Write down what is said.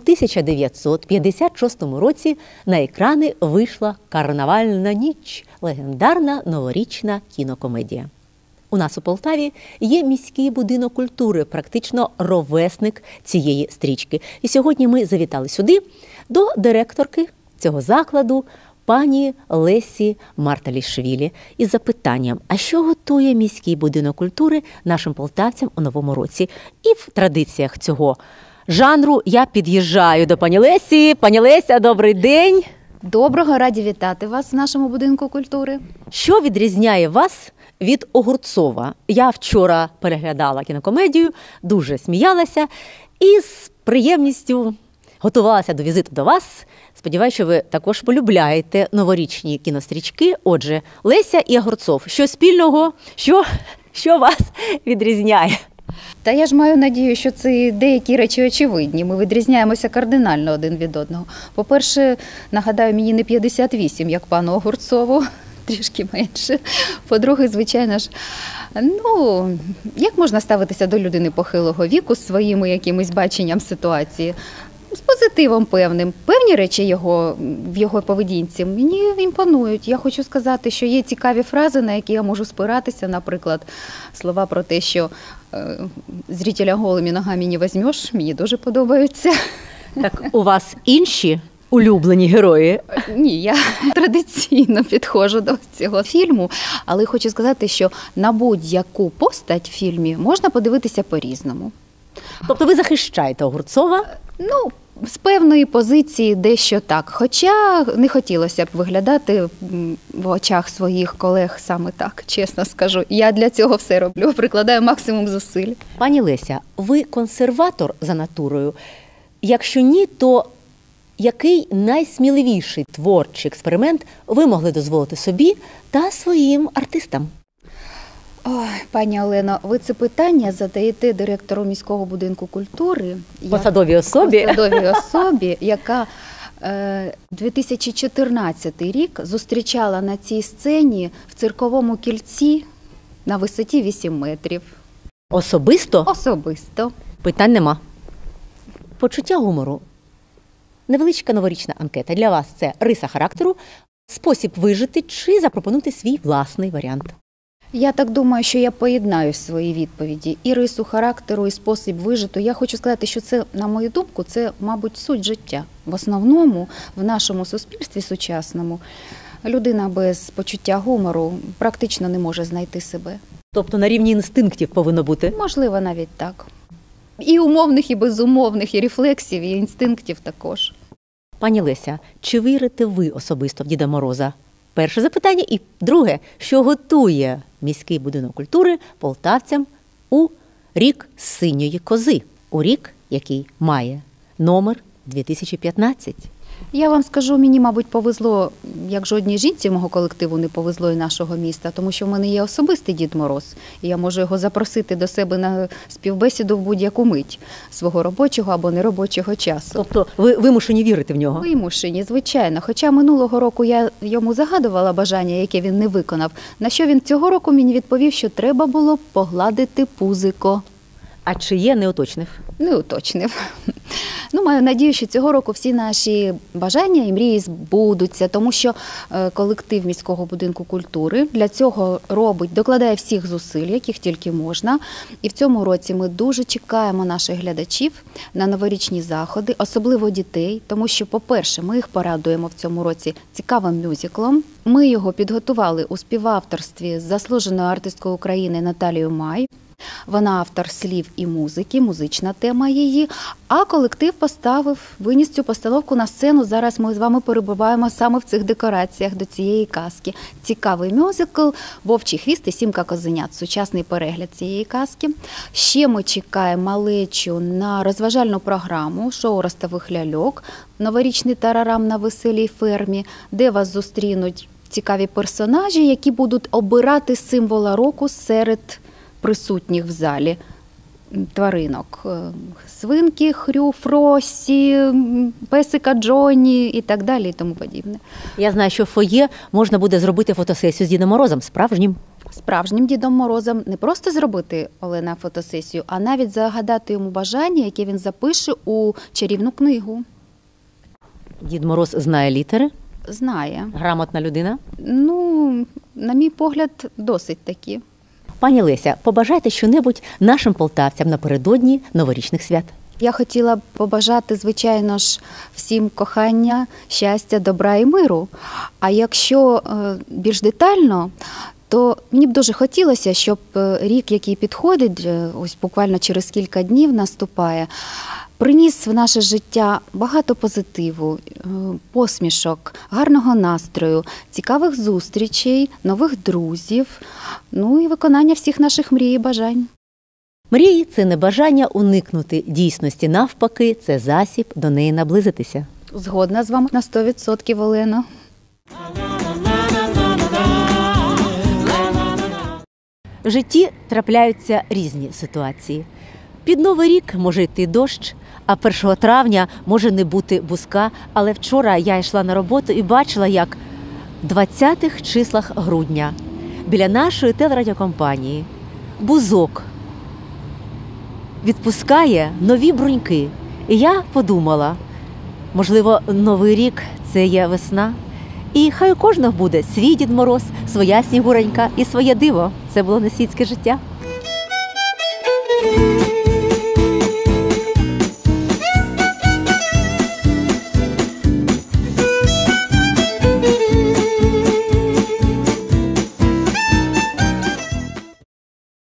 1956 році на екрани вийшла Карнавальна ніч, легендарна новорічна кінокомедія. У нас у Полтаві є міський будинок культури, практично ровесник цієї стрічки. І сьогодні ми завітали сюди до директорки цього закладу, пані Лесі Марталішвілі, із запитанням: а що готує міський будинок культури нашим полтавцям у новому році? І в традиціях цього жанру я під'їжджаю до пані Лесі. Пані Леся, добрий день. Доброго, раді вітати вас в нашому будинку культури. Що відрізняє вас від Огурцова? Я вчора переглядала кінокомедію, дуже сміялася і з приємністю готувалася до візиту до вас. Сподіваюся, що ви також полюбляєте новорічні кінострічки. Отже, Леся і Огурцов. Що спільного, що, що вас відрізняє? Та я ж маю надію, що це деякі речі очевидні. Ми відрізняємося кардинально один від одного. По-перше, нагадаю, мені не 58, як пану Огурцову, трішки менше. По-друге, звичайно ж, ну як можна ставитися до людини похилого віку з своїми якимось баченням ситуації? З позитивом певним. Певні речі його в його поведінці мені імпонують. Я хочу сказати, що є цікаві фрази, на які я можу спиратися, наприклад, слова про те, що е, зрителя голими ногами не візьмеш, мені дуже подобаються. Так у вас інші улюблені герої? Ні, я традиційно підходжу до цього фільму, але хочу сказати, що на будь-яку постать в фільмі можна подивитися по-різному. Тобто ви захищаєте Огурцова? Ну, з певної позиції дещо так. Хоча не хотілося б виглядати в очах своїх колег саме так, чесно скажу. Я для цього все роблю, прикладаю максимум зусиль. Пані Леся, ви консерватор за натурою? Якщо ні, то який найсміливіший творчий експеримент ви могли дозволити собі та своїм артистам? Ой, пані Олено, ви це питання задаєте директору міського будинку культури. Посадовій особі? посадовій особі, яка е, 2014 рік зустрічала на цій сцені в цирковому кільці на висоті 8 метрів. Особисто Особисто. питань нема. Почуття гумору. Невеличка новорічна анкета. Для вас це риса характеру, спосіб вижити чи запропонувати свій власний варіант. Я так думаю, що я поєднаю свої відповіді і рису характеру, і спосіб вижиту. Я хочу сказати, що це, на мою думку, це, мабуть, суть життя. В основному в нашому суспільстві сучасному людина без почуття гумору практично не може знайти себе. Тобто на рівні інстинктів повинно бути. Можливо, навіть так. І умовних, і безумовних, і рефлексів, і інстинктів також. Пані Леся, чи вірите ви особисто в Діда Мороза? Перше запитання. І друге, що готує міський будинок культури полтавцям у рік синьої кози, у рік, який має номер 2015. Я вам скажу, мені, мабуть, повезло, як жодній жінці мого колективу не повезло і нашого міста, тому що в мене є особистий Дід Мороз, і я можу його запросити до себе на співбесіду в будь-яку мить свого робочого або неробочого часу. Тобто ви вимушені вірити в нього? Вимушені, звичайно. Хоча минулого року я йому загадувала бажання, яке він не виконав. На що він цього року мені відповів, що треба було погладити пузико. А чи є не уточнив? Не уточнив. Ну, маю надію, що цього року всі наші бажання і мрії збудуться, тому що е, колектив міського будинку культури для цього робить, докладає всіх зусиль, яких тільки можна. І в цьому році ми дуже чекаємо наших глядачів на новорічні заходи, особливо дітей, тому що, по-перше, ми їх порадуємо в цьому році цікавим мюзиклом. Ми його підготували у співавторстві з заслуженою артисткою України Наталією Май. Вона автор слів і музики, музична тема її. А колектив поставив, виніс цю постановку на сцену. Зараз ми з вами перебуваємо саме в цих декораціях до цієї казки. Цікавий мюзикл Вовчий хвіст і сімка козенят. Сучасний перегляд цієї казки. Ще ми чекаємо малечу на розважальну програму шоу Ростових ляльок, новорічний тарарам на веселій фермі, де вас зустрінуть цікаві персонажі, які будуть обирати символа року серед присутніх в залі. тваринок: Е, свинки, хрю, фросі, песика Джоні і так далі, і тому подібне. Я знаю, що в фоє можна буде зробити фотосесію з Дідом Морозом справжнім. Справжнім Дідом Морозом не просто зробити Олена фотосесію, а навіть загадати йому бажання, яке він запише у чарівну книгу. Дід Мороз знає літери, Знає. грамотна людина. Ну, на мій погляд, досить таки. Пані Леся, побажайте щонебудь нашим полтавцям напередодні новорічних свят. Я хотіла б побажати, звичайно ж, всім кохання, щастя, добра і миру. А якщо е, більш детально, то мені б дуже хотілося, щоб е, рік, який підходить, е, ось буквально через кілька днів наступає, приніс в наше життя багато позитиву, е, посмішок, гарного настрою, цікавих зустрічей, нових друзів, ну і виконання всіх наших мрій і бажань. Мрії це не бажання уникнути дійсності, навпаки, це засіб до неї наблизитися. Згодна з вами на 100%, Олено. В житті трапляються різні ситуації. Під новий рік може йти дощ, а 1 травня може не бути бузка. Але вчора я йшла на роботу і бачила, як в 20-х числах грудня біля нашої телерадіокомпанії бузок відпускає нові бруньки. І я подумала, можливо, новий рік це є весна. І хай у кожного буде свій Дід Мороз, своя снігуренька і своє диво. Це було не світське життя.